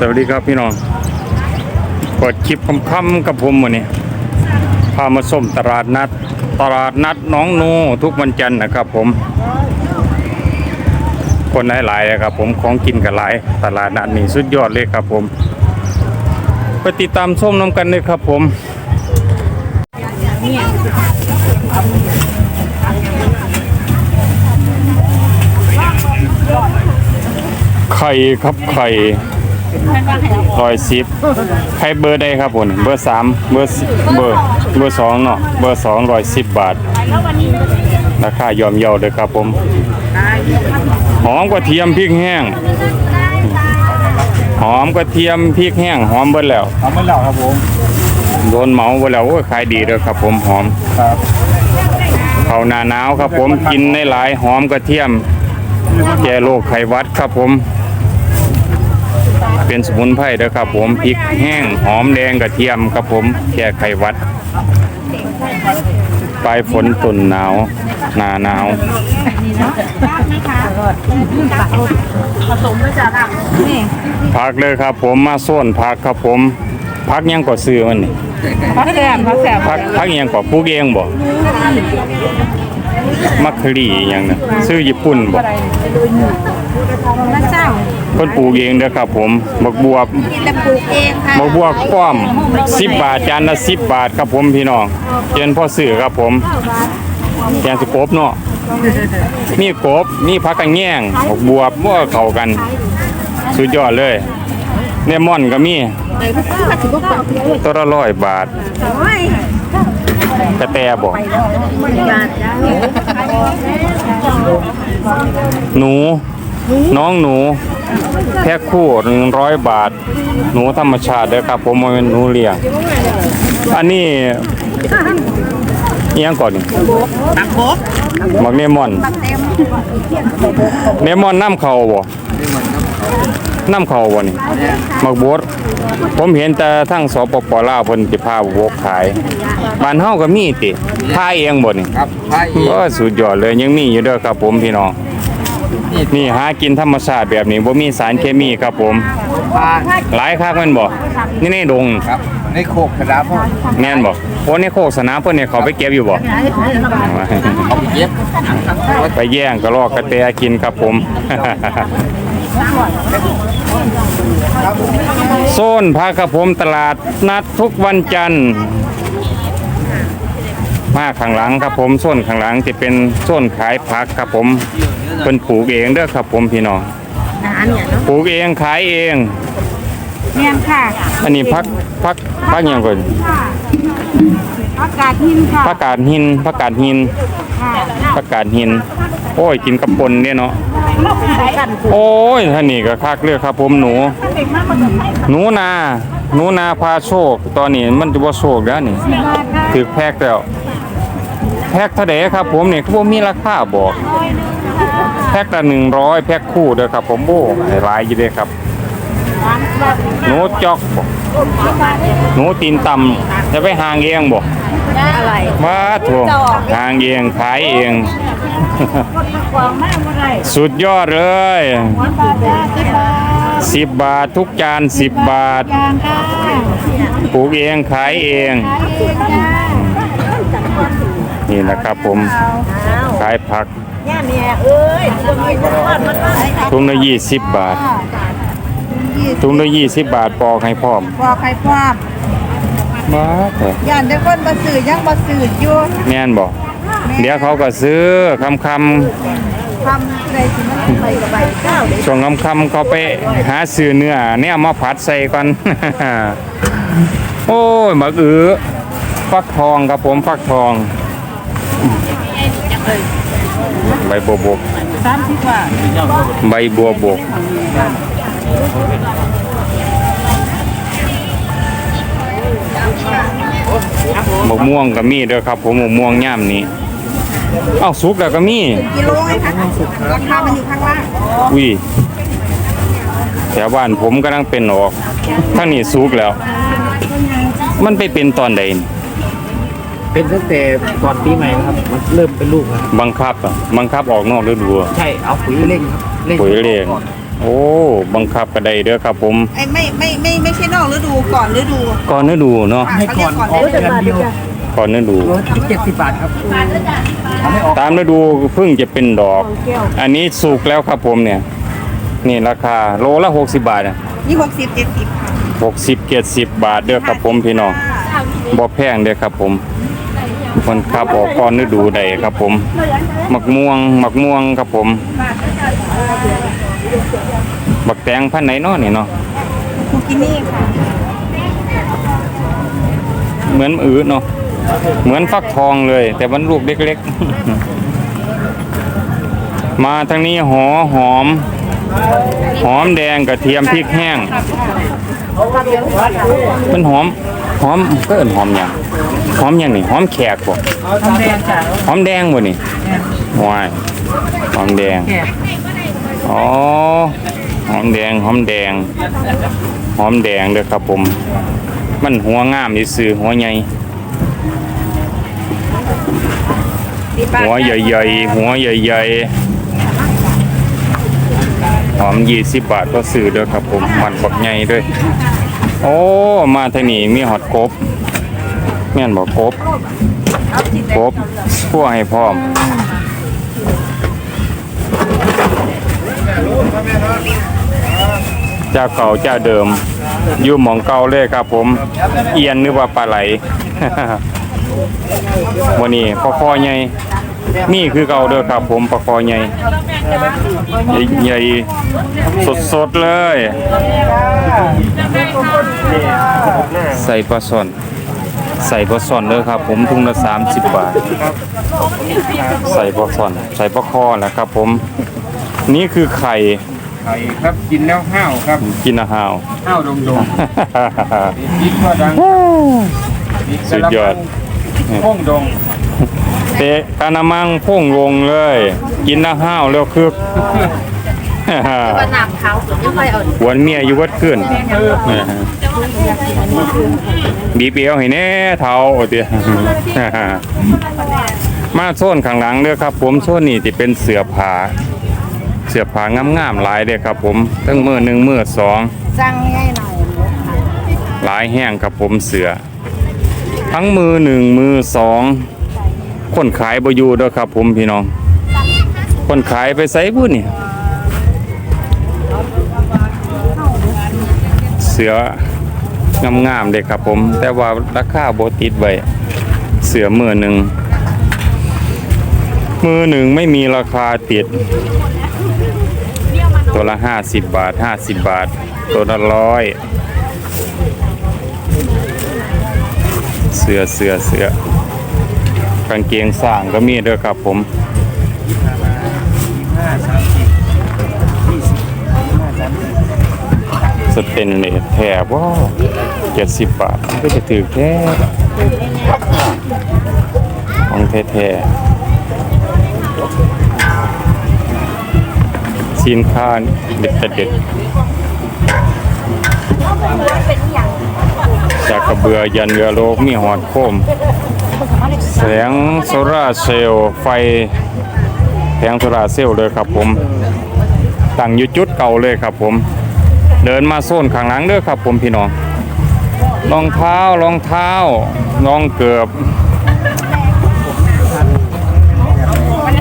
สวัสดีครับพี่น้องเปิดคลิปค่ำๆกับผมวันนี้พามาส้มตลาดนัด ตลาดนัดน้องนูทุกวันจันทร์นะครับผม คนหลายๆครับผมของกินกับหลาย ตลาดนัดนี่สุดยอดเลยครับผมไปติดตามส้มน้ำกันเลยครับผมไข่ครับไข่ ร้อยสิบไข่เบอร์ใดครับผมเบอร์สามเบอร์สิเบอร์เบอร์สองเนาะเบอร์สองร้อยสิบบาทราคายอมเยาเลยครับผมหอมกระเทียมพริกแห้งหอมกระเทียมพริกแห้งหอมเบิดแล้วทำไม่เหล่าครับผมโดนเหมาเบิดแล้วโอ้ยขายดีเลยครับผมหอมครับเขาวหนาหนาวครับผมกินในหลายหอมกระเทียมแก้โรคไข้หวัดครับผม เป็นสมุนไพรเด้อครับผมพริกแห้งหอมแดงกระเทียมครับผมแก้ไข้หวัด ปลายฝนต้นหนาวหนาหนาวผสมด้วยจ้ะค่ะนี่พักเลยครับผมมาส้นพักครับผมพักยังก่อซื้อมันนี่พักแสบพักแสบพักพักยังก่อปลูกเองบ่มักคลีอหยังนะซื้อญี่ปุ่นบ่ นักเจ้าเพิ่นปลูกเองเด้อครับผมบักบวบกินแล้วปลูกเองค่ะบักบวบคว่ำ10บาทจานละ10บาทครับผมพี่น้องเจนพ่อซื้อครับผมแกงสกบเนาะมีกบมีผักกระแยงบักบวบว่าเข้ากัน สุดยอดเลยเลมอนก็มีไหนพวกข้าถือว่าเปล่าตัวละร้อยบาทโอ้ยกระแตบอกมันบาทจ้าหนู น้องหนู แพ็คคู่หนึ่งร้อยบาท หนูธรรมชาติเด้อครับ ผมบ่แมันเป็นหนูเลี้ยงอันนี้อิหยังก่อนนี่ตักโคกมักเนมอนเต็มเนมอนน้ำเข่าบ่น้ำเข่าบ่นี่มักบดผมเห็นแต่ทั้งสปปลาวเพิ่นสิพาบกขายบ้านเฮาก็มีติพายเองบ่นี่ครับไพ่ก็สุดยอดเลยยังมีอยู่เด้อครับผมพี่น้อง นี่หากินธรรมชาติแบบนี้บ่มีสารเคมีครับผมพาหลายคักแม่นบ่นี่ในดงครับในโคกกระดาษพ่อแม่นบ่โอ้ในโคกสนามเพิ่นเนี่ยเขาไปเก็บอยู่บ่ เอาไปเย็บไปแย่งกระรอกกระแตกินครับผม โซนพาครับผมตลาดนัดทุกวันจันทร์ มาข้างหลังครับผมโซนข้างหลังจะเป็นโซนขายผักครับผมเป็นปลูกเองเด้อครับผมพี่น้องหนาเนี่ยเนาะปลูกเองขายเองเนียนค่ะ อันนี้พักพักพักหยังก่อนอากาศหินค่ะผักกาดหินผักกาดหินค่ะผักกาดหิน โอ้ยกินกับปนเนี่ยเนาะกันโอ้ยท่านนี่ก็คักเลือกครับ ผมหนู หนูนาหนูนาพาโชค ตอนนี้มันจะว่าโชคแล้วนี่ถือแพ็กแล้วแพ็กเท่าไดครับ ผมนี่เขาบ่มีราคาบอก แพ็กละหนึ่งร้อยแพ็กคู่เด้อครับ ผมโอ้หลายอยู่เด้อครับหนูจอกบ่หนูตีนต่ำจะไปหางเองบ่อะไรมาถูกหางเองขายเองวางแม่เมื่อไรสุดยอดเลยวันบาทจ้าสิบบาทสิบบาททุกจานสิบบาทจานค่ะปลูกเองขายเองขายเองจ้า นี่นะครับ ผมขายผักเนี่ยเนี่ยเอ้ยคนมีคนทอดมันก็ให้ถุงละยี่สิบบาทถุงละยี่สิบบาทปอกให้พร้อมพอใครความบ้าแต่ย่านได้คนมาสื่อยังมาสื่ออยู่แม่นบอกเดี๋ยวเขาก็ซื้อคำคทำอะไรสิมันไปกับใบเก้าเลยำช่วงคำคำๆเขาไปหาซื้อเนื้อเนี่ยมาผัดใส่ก่อน โอ้ยหมักอือฟักทองครับผมฟักทอง ใบบัวบกสามสิบบาทใบบัวบกมะม่วงก็มีเด้อครับผมมะม่วงย่ามนี้เอ้าสุกแล้วก็มีกิโลไงคะราคามันอยู่ข้างล่างอุ้ยแถวบ้านผมก็นั่งเป็นออกทั้งนี้สุกแล้ว มันไปเป็นตอนใดนี่ เป็นตั้งแต่ก่อนปีใหม่นะครับ มันเริ่มเป็นลูกแล้วบังคับอะบังคับออกนอกฤดูอะใช่เอาปุ๋ยเร่งครับเร่งปุ๋ยเร่งโอ้บังคับกระไดเด้อครับผมไอ้ไม่ไม่ไม่ไม่ใช่นอกฤดูก่อนฤดูก่อนฤดูเนาะค่ะให้เขาก่เรีอยนกก่อนออกฤดูเดือนเดียวก่อนฤดูรถเจ็ดสิบบาทครับทำให้ออกตามฤดูเพิ่งจะเป็นดอก อันนี้สุกแล้วครับผมเนี่ย นี่ราคาโลละ 60 บาทอะนี่หกสิบเจ็ดสิบค่ะ60 70 บาทเด้อครับผมพี่น้องบ่แพงเด้อครับผม มันครับออกก่อนฤดูใดครับ ผมมักม่วงมักม่วงครับผมบักแตงพันไหนเนาะนี่เนาะคุกินี่ค่ะเหมือนอือเนาะเหมือนฟักทองเลย แต่มันลูกเล็กๆ มาทางนี้หอหอม หอมแดงกระเทียมพริกแห้ง มันหอม หอมก็เอิ้นหอมหยัง หอมหยังนี่หอมแขกบ่ทำแดงจ้ะหอมแดงบ่นี่ว้ายหอมแดงแก่อ๋อหอมแดงหอมแดงหอมแดงเด้อครับผม มันหัวงามซื่อๆหัวใหญ่หัวใหญ่ๆหัวใหญ่ๆหอม20บาทก็ซื้อเด้อครับผมมันบักใหญ่ด้วย โอ้มาทางนี้มีฮอตกบ แม่นบ่กบกบคั่วให้พร้อมเจ้าเก่าเจ้าเดิมยู่หมองเก่าเลยครับผม เอียนหรือว่าปลาไหลวันนี้ปลาคอใหญ่นี่คือเก่าเด้อครับผมปลาคอใหญ่ใหญ่สดๆเลย ใส่ปลาซอน ใส่ปลาซ่อนเด้อครับ ผมถุงละ30บาท ใส่ปลาซ่อน ใส่ปลาคอแหละครับผม นี่คือไข่ ไข่ครับกินแล้วห้าวครับกินอาหารห้าวดงดงกินก็ดังสุดยอดห้องดงเตะกานามังพุ่งลงเลย กินอาหารแล้วคึกว่าน้ำเขาไม่ค่อยเอาหวนเมียอยู่วัดขึ้น บีเปียวให้แน่เท้าเตียมาโซนข้างหลังเด้อครับ ผมโซนนี่จะเป็นเสือผาเสือผางามๆหลายเด้อครับ ผมตั้งมือหนึ่งมือสองสั่งง่ายหน่อยหลายแห้งครับผมเสือ ทั้งมือหนึ่งมือสองคนขายบอยู่เด้อครับ ผมพี่น้อง คนขายไปใส่บุญนี่เสือ งามๆเด็กครับผม แต่ว่าราคาโบติดไว้เสือมือหนึ่งมือหนึ่งไม่มีราคาติด ตัวละห้าสิบบาทห้าสิบบาท ตัวละร้อยเสือเสือเสือกางเกงสร้างก็มีเด้อครับผมสเตนเลสแถบว่า เจ็ดสิบบาทมันก็จะถือแค่ของแท้ๆสินค้าเด็ดแต่เด็ดจากกระเบือยันเรือโลกมีหอดโคม แสงโซลาร์เซลล์ไฟแผงโซลาร์เซลล์เลยครับผมตั้งอยู่จุดเก่าเลยครับผม เดินมาโซนข้างหลังเด้อครับผมพี่น้อง รองเท้ารองเท้ารองเกือบ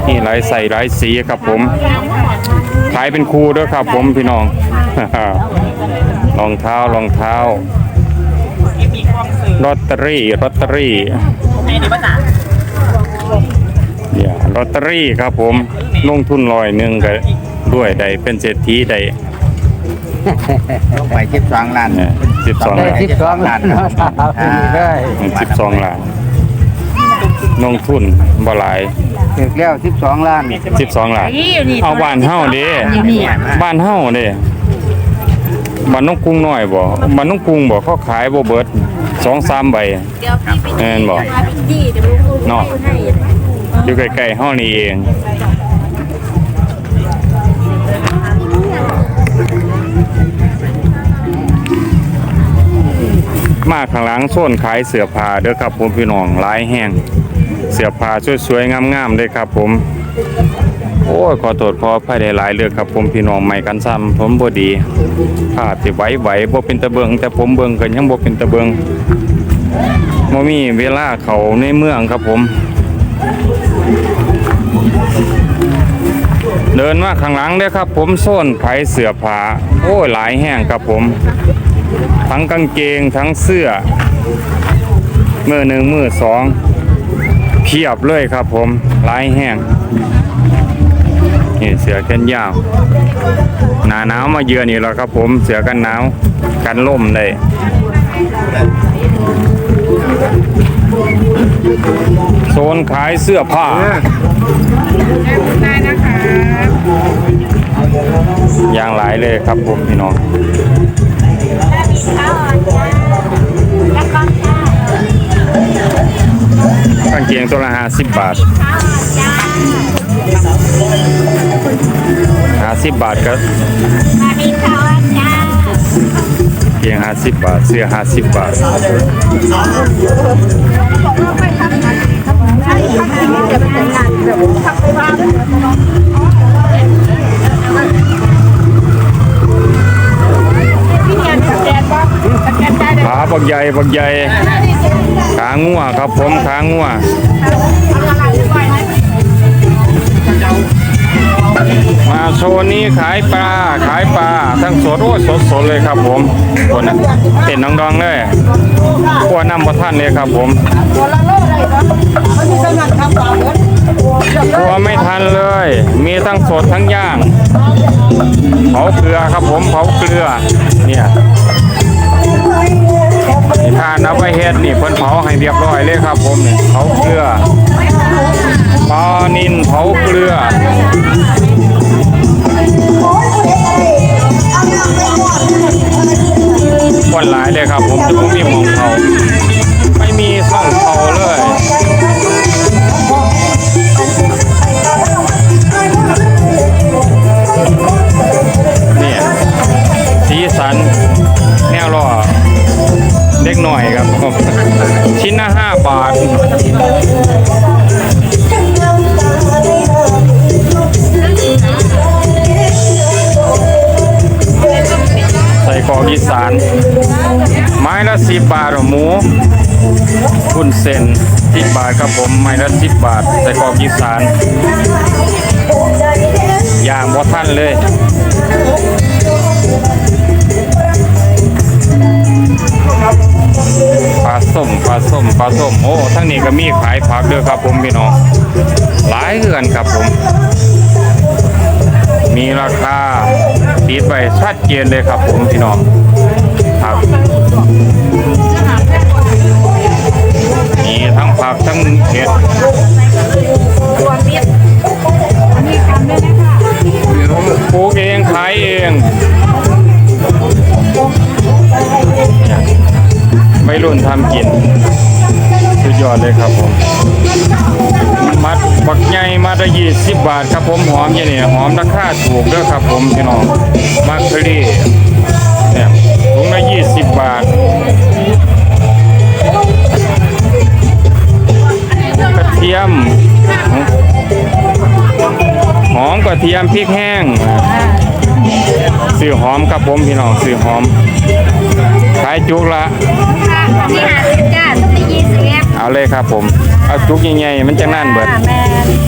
นี่หลายใส่หลายสีครับผม ขายเป็นครูด้อครับผมพี่น้อง รองเท้ารองเท้าลอตเตอรี่ลอตเตอรี่เนี่ยลอตเตอรี่ครับผม ลงทุนร้อยหนึ่งก็ด้วยได้เป็นเศรษฐีได้ ต้องไปเก็บสองล้านสิบสองได้ล้านสิบสองล้านได้สิบสองล้านลงทุนบ่หลายถึงแล้วสิบสองล้านสิบสองล้านเอาบ้านเฮาเด้บ้านเฮาเด้บ้านน้องกรุงน้อยบ่บ้านน้องกรุงบ่เขาขายบ่เบิดสองสามใบ เดี๋ยวพี่ไปแม่นบ่มาพิจี้เดี๋ยวลูกเนาะ ให้อยู่ใกล้ๆเฮานี่เอง มาข้างหลังโซนขายเสื้อผ้าเด้อครับผมพี่น้องหลายแห้งเสื้อผ้าสวยๆงามๆเลยครับผม โอ้ยขอโทษขออภัยหลายเรื่องครับผมพี่น้องใหม่กันซ้ำผมบ่ดีภาพที่ไหวไหวบ่เป็นตะเบิงแต่ผมเบิงก็ยังบ่เป็นตะเบิงบ่มีเวลาเขาในเมืองครับผม เดินมาข้างหลังเด้อครับ ผมโซนขายเสื้อผ้าโอ้ยหลายแห้งครับผม ทั้งกางเกงทั้งเสื้อมือหนึ่งมือสองเพียบเลยครับผมลายแห้งนี่เสือแขนยาวหนาหนาวมาเยือนนี่แล้วครับผมเสือกันหนาวกันล่มได้โซนขายเสื้อผ้าได้นะคะอย่างหลายเลยครับผมพี่น้อง กางเกงตัวละห้าสิบบาทห้าสิบบาทก็เกงห้าสิบบาท เสื้อห้าสิบบาทบอกว่าไม่ทำงานทำ ขาบักใหญ่บักใหญ่ขางัวครับผมขางัวมาโซนนี้ขายปลาขายปลาทั้งสดโอ้ยสดสดเลยครับผมคนน่ะเต้นดองๆเลยกลัวน้ำบ่ท่านเลยครับผมตัวละโลเลยเนาะมันมีสนั่นทำต่อเลยกลัวไม่ทันเลย มีทั้งสดทั้งย่างเผาเกลือครับผมเผาเกลือเนี่ย นี่ทานับไปเฮ็ดนี่เพิ่นเผาให้เรียบร้อยเลยครับผมนี่เผาเกลือปลานินเผาเกลือคนหลายเลยครับผมจะไม่มีหมองเขา กหน่อยครับผมชิ้นละห้าบาทใส่กอกอีสาน ไม้ละสิบบาทหมูคุณเซนสิบบาทครับผมไม้ละสิบบาท ใส่กอกอีสานอย่างบ่ท่านเลย ปลาส้มปลาส้มปลาส้มโอ้ทั้งนี้ก็มีขายผักด้วยครับผมพี่น้องหลายเรือนครับผม มีราคาติดไปชัดเจนเลยครับผมพี่น้องครับ ผมหอมอย่างนี้หอมราคาถูกเด้อครับผมพี่น้องมักคลีเนี่ยถุงละยี่สิบบาทกระเทียม หอมกระเทียมพริกแห้งซื้อหอมครับผมพี่น้องซื้อหอมขายจุกละนี่หาสิบจ้าต้องมียี่สิบเอฟเอาเลยครับผม เอาจุกใหญ่ๆมันจะนั่นเบิดแม่นี่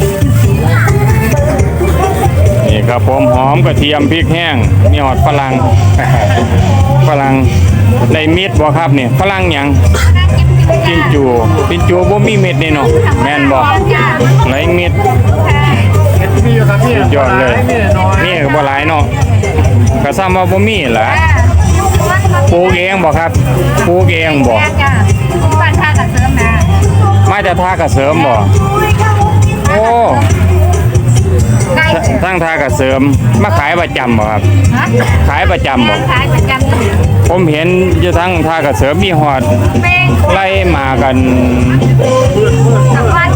ครับผมหอมกระเทียมพริกแห้งมีหอดฝรั่งฝรั่งได้เม็ดบ่ครับเนี่ยฝรั่งหยังกินจูกินจูบ่มีเม็ดนี่เนาะแม่นบ่ไรเม็ดมีอยู่ครับพี่สุดยอดเลยมีน้อยนี่ก็บ่หลายเนาะก็ซ้ำว่าบ่มีแหละปลูกเองบ่ครับปลูกเองบ่จ้าบ้านท่ากับเสริมนะมาจากท่ากระเสริมบ่โอ้ใกล้ ทั้งท่ากระเสริมมาขายประจำบ่ครับ ฮะขายประจำบ่ขายประจำผมเห็นอยู่ทั้งท่ากระเสริมมีหอดแป้งไล่มากันสักวัน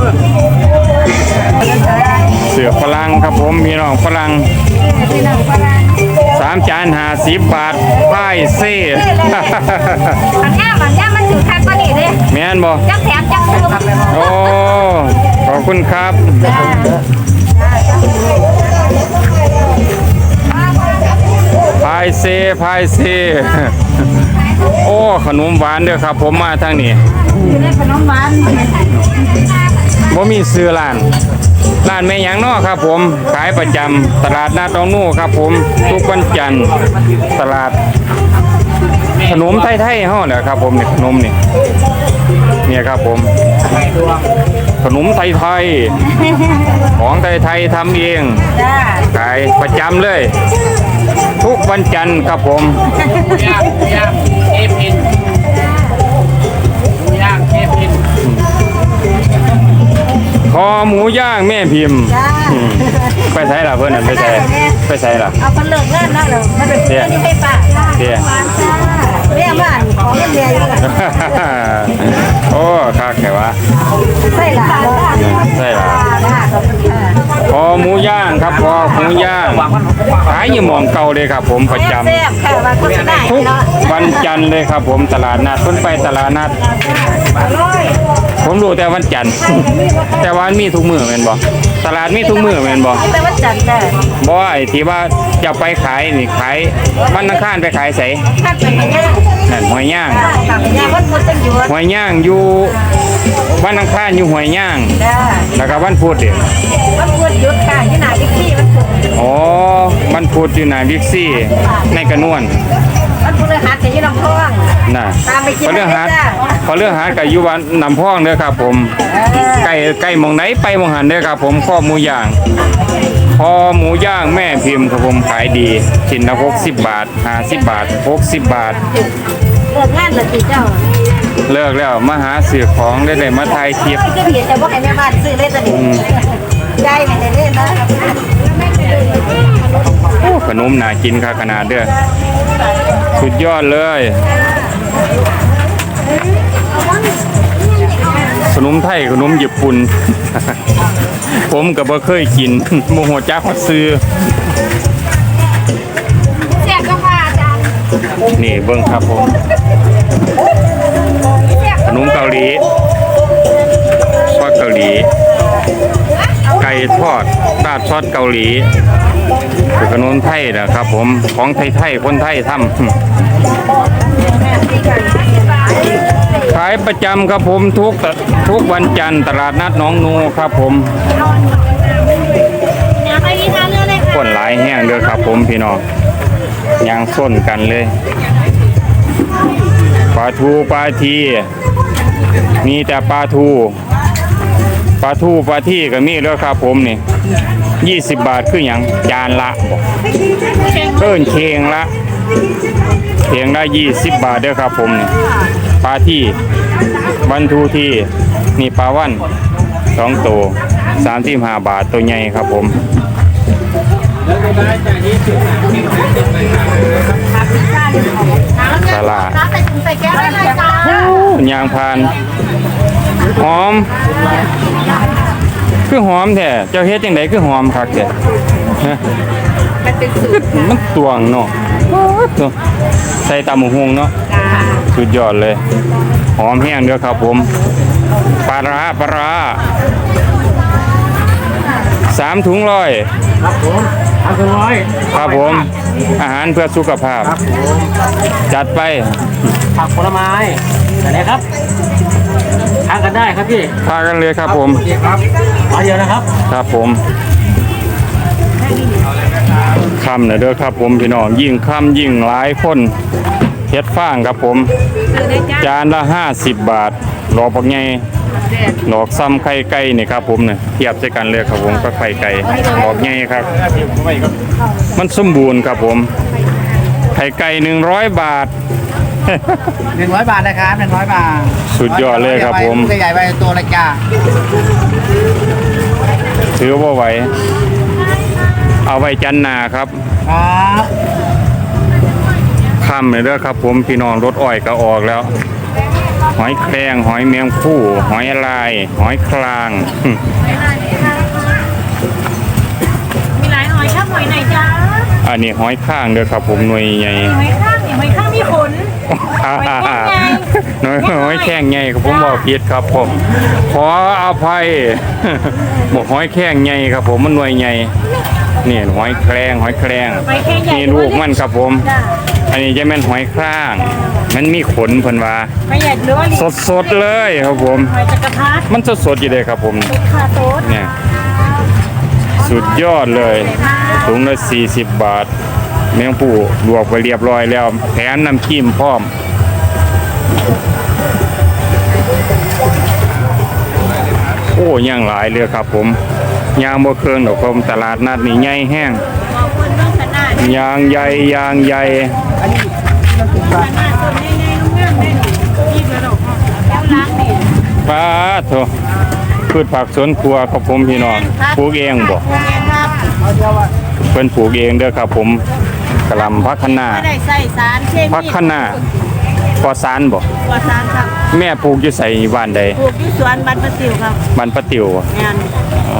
เสือฝรั่งครับผมพี่น้องฝรั่งพี่น้องฝรั่งสามจานหาสิบบาทพ่ายเซ่ อันนี้มันเนี่ยมันถือคันก็ดีเลยแม่นบ่จักแถมจักซื้อโอ้ขอบคุณครับ จ้าายเซพายเซ โอ้ขนมหวานเด้อครับ ผมมาทางนี้อยู่ในขนมหวานบ่มีซื้อร้านร้านแม่หยังเนาะครับ ผมขายประจำตลาดนาตองนู่ครับ ผมทุกวันจันทร์ตลาด ขนมไทยๆเฮาแหละครับ ผมเนี่ยขนมนี่เนี่ยครับผมขนมไทยๆของไทยๆทำเองจ้าขายประจำเลย ทุกวันจันทร์ครับผมย่างย่างเอพินย่างเอพินคอหมูย่างแม่พิมพ์จ้าอืมไปใส่ละเพื่อนน่ะไปใส่ไปใส่ละเอาคนเลิกงานแล้วเหรอมาดูเสื้อที่ให้ป้าเตี้ยแม่บ้านของเงินเดือนอยู่กันโอ้คักแค่วะใช่ละใช่ละจ้าขอบคุณค่ะคอหมูย่างครับคอหมูย่างขายอยู่หมองเก่าเลยครับผมประจำแซ่บค่ะว่าโฆษณาทุกเนาะวันจันทร์เลยครับผมตลาดนัดเพิ่นไปตลาดนัด ผมรู้แต่วันจันทร์ แต่ว่ามันมีทุกมื้อแม่นบ่ตลาดมีทุกมื้อแม่นบ่แต่ว่าจันทร์จ้าบ่ไอ้ที่ว่าจะไปขายนี่ขายวันอังคารไปขายไสถ้าเป็นอย่างนี้นั่นหอยย่าง ค่ะเป็นอย่างวันพุธจังอยู่หอยย่างอยู่วันอังคารอยู่หอยย่างจ้แล้วก็วันพุธเด้ วันพุธหยุดค่ะที่ไหนวิกกี้วันพุธอ๋อวันพุธอยู่หน้าบิ๊กซี่ ในกระนวนวันพุธเลยหัดจะยี่ลำพองน่ะตามไปกินเขาเรื่องหาดได้จ้ะเขาเรื่องหาดกับอยู่วันนำพองเด้อครับผมเออไก่ไก่หมองไหนไปหมองหันเด้อครับผมข้อหมูย่างคอหมูย่างแม่พิมพ์ครับผมขายดีชิ้นละ60บาท50บาท60บาท เลิกงานเลยจีเจ้า เลิกแล้วมาหาซื้อของได้เลยมาถ่ายคลิปไม่ก็เห็นแต่ว่าให้แม่บ้านซื้อเลยตอนนี้ ยายไม่ได้เล่นนะโอ้ขนมน่ากินค่ะขนาดเด้อสุดยอดเลย ขนมไทยขนมญี่ปุ่น ผมก็บ่เคยกินโมโหจักว่าซื้อแซ่บก็ว่าอาจารย์นี่เบิ่งครับผมขนมเกาหลี ทอดราดซอสเกาหลีคือขนมไทยนะครับ ผมของไทยๆคนไทยทำขายประจำครับผมทุกทุกวันจันทร์ตลาดนัดหน้องนูครับผมเนี่ยไปที่ท่าเรือเลยคนหลายแห้งเด้อครับผมพี่น้องยางส้นกันเลยปลาทูปลาที มีแต่ปลาทู ปลาทูปลาที่ก็มีแล้วครับผมนี่ยี่สิบบาทคืออย่างจานละบอกเพิ่นเคียงละเคียงละยี่สิบบาทเด้อครับผมนี่ปลาที่บันทูที่นี่ปลาวันสองตัวสามสิบห้าบาทตัวใหญ่ครับผมสลาได้เลยจ้ายางพาน หอม คือหอมแท้เจ้าเฮ็ดจังไดคือหอมคักแท้ฮะมันเป็นสูตรมันตวงเนาะตัวใส่ตำบักหงเนาะจ้าสุดยอดเลย หอมแห้งเด้อครับผมปลาร้าปลาร้าสามถุงร้อยครับผมทำสร้อยครับผม อาหารเพื่อสุขภาพครับผมจัดไปผักผลไม้อะไรครับทาน กันได้ครับพี่พากันเลยครับผมโอเคครับมาเดียวนะครับครับผมคำนะเด้อครับผมพี่น้องยิ่งคำยิ่งหลายคนเฮ็ดฟางครับผมซื้อได้จ้าจานละ50บาทหลอกปักไงหลอกซ้ำไข่ไก่นี่ครับผมเนี่ยเทียบใส่กันเลยครับผมก็ไข่ไก่หลอกไงครับ มันสมบูรณ์ครับผม ไข่ไก่100บาท หนึ่งร้อยบาทนะครับหนึ่งร้อยบาทสุดยอดเลยครับผมใหญ่ไปตัวละจ้าถือว่าไหว เอาไว้จันหนาครับครับค่ำเลยเด้อครับ ผมพี่น้องรถอ้อยก็ออกแล้ว หอยแครงหอยแมงผู้หอยลาย หอยคลาง มีหลายหอยชอบหอยไหนจ้าอันนี้หอยข้างเด้อครับ ผมหน่วยใหญ่หอยข้างเนี่ยหอยข้างมีขนห น่วยหอยแข้งใหญ่ครับผมบอกผิดครับผม ขออภัยบอกหอยแข้งใหญ่ครับผมมันหน่วยใหญ่นี่หอยแครงหอยแครงนี่ลูกมันครับผม อันนี้จะเป็นหอยคร้าง มันมีขนเพิ่นว่าสดสดเลยครับผมหอยจักรพรรดิมันสดสดอยู่เลยครับผมเนี่ยสุดยอดเลยถุงละ40 บาท แมงปูลวกไปเรียบร้อยแล้วแถมน้ำจิ้มพร้อมโอ้ย่างหลายเลยครับผมยางบ่เครื่องดอกผมตลาดนัดนี่ใหญ่แห้งขอบคุณน้องขนาดยางใหญ่ยางใหญ่ขนาดตัวใหญ่ๆงามๆได้หนูยี่กระดกแล้วล้างนี่ป้าโถพืชผักสวนครัวครับผมพี่น้องปลูกเองบ่โรงเรียนครับเพิ่นปลูกเองเด้อครับผม กะหล่ำพักคะน้าไม่ได้ใส่สารเคมีพักคะน้าปลอดสารบ่กว่าสารครับแม่ปลูกอยู่ใส่บ้านใดปลูกที่สวนบันปะติวครับบ้านป้าติ๋วบ่งานอ๋อ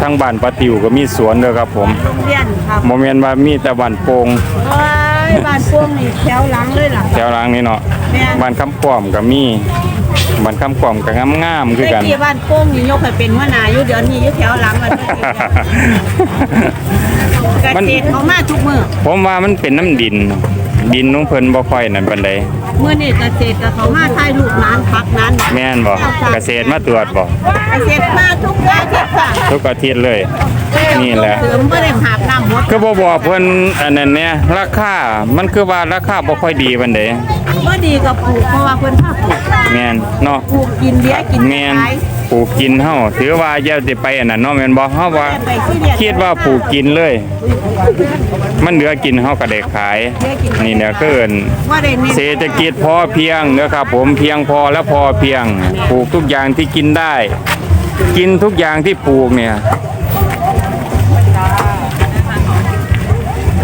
ทั้งบ้านป้าติ๋วก็มีสวนเด้อครับผมโรงเรียนครับบ่แม่นว่ามีแต่บ้านโป่ง โอ้ยบ้านพวงนี่แถวหลังเลยล่ะ แถวหลังนี่เนาะแม่น บ้านคำป้อมก็มีบ้านคำป้อมก็งามๆคือกันที่บ้านโป้งนี่ยกให้เป็นหัวหน้าอยู่เดี๋ยวนี้อยู่แถวหลังมันเกมันษตรเขามาทุกมื้อผมว่ามันเป็นน้ำดิน ดินของเพิ่นบ่ค่อยนั่นปานใดมื้อนี้เกษตรก็เขามาถ่ายรูปนานพักนั้นแม่นบ่เกษตรมาตรวจบ่เกษตรมาทุกอาทิตย์ค่ะทุกอาทิตย์เลย นี่แหละเสริมบ่ได้หาบน้ำหมดก็บ่บอกเพิ่นอันนั้นเนี่ยราคา มันคือว่าราคาบ่ค่อยดีปานใดบ่ดีก็ปลูกเพราะว่าเพิ่นพาปลูกแม่นเนาะปลูกกินเบี้ยกินแม่นขาย ปลูกกินเฮาถือว่าอย่าสิไปอันนั้นเนาะแม่นบ่เฮาว่าไปที่เรียนคิดว่าปลูกกินเลย มันเหลือกินเฮาก็ได้ขาย นี่เนี่ยคือเอิ้นเศรษฐกิจพอเพียงนะครับผมเพียงพอและพอเพียงปลูกทุกอย่างที่กินได้ กินทุกอย่างที่ปลูกเนี่ย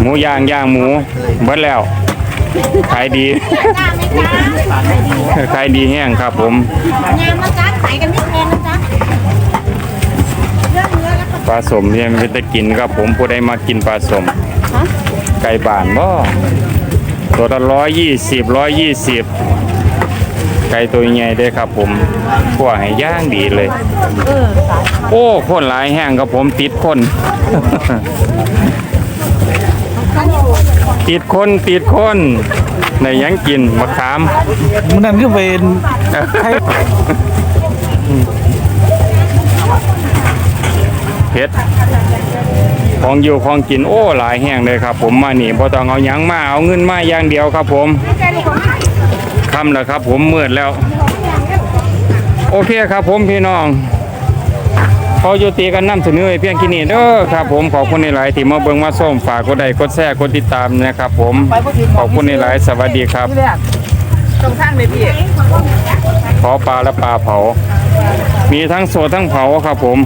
หมูย่างย่างหมูเบิดแล้วขายดีขายดีแห้งครับผมงานมาจ้าขายกันไม่ ปลาสมเนี่ยมันจะกินครับผมผู้ใดมากินปลาสมฮะไก่บ้านบ่ตัวละร้อยยี่สิบร้อยยี่สิบไก่ตัวใหญ่ได้ครับผมขั่วให้ย่างดีเลยเออโอ้คนหลายแห้งครับผมติดคน ติดคนติดคนในยังกินมะขามมันนั่นก็เป็น เผ็ดของอยู่ของกินโอ้หลายแห้งเลยครับ ผมมานี่บ่ต้องเอายังมาเอาเงินมาอย่างเดียวครับ ผมค่ำแล้วครับ ผมมืดแล้ว โอเคครับ ผมพี่น้องพอยุติกันนำเสนอเพียงแค่นี้เด้อครับผมขอบคุณในหลายที่มาเบิ่งมาส้มฝากกดไลค์กดแชร์กดติดตามนะครับ ผมขอบคุณในหลายสวัสดีครับตรงข้างเลยพี่ขอปลาและปลาเผา มีทั้งสดทั้งเผาครับผม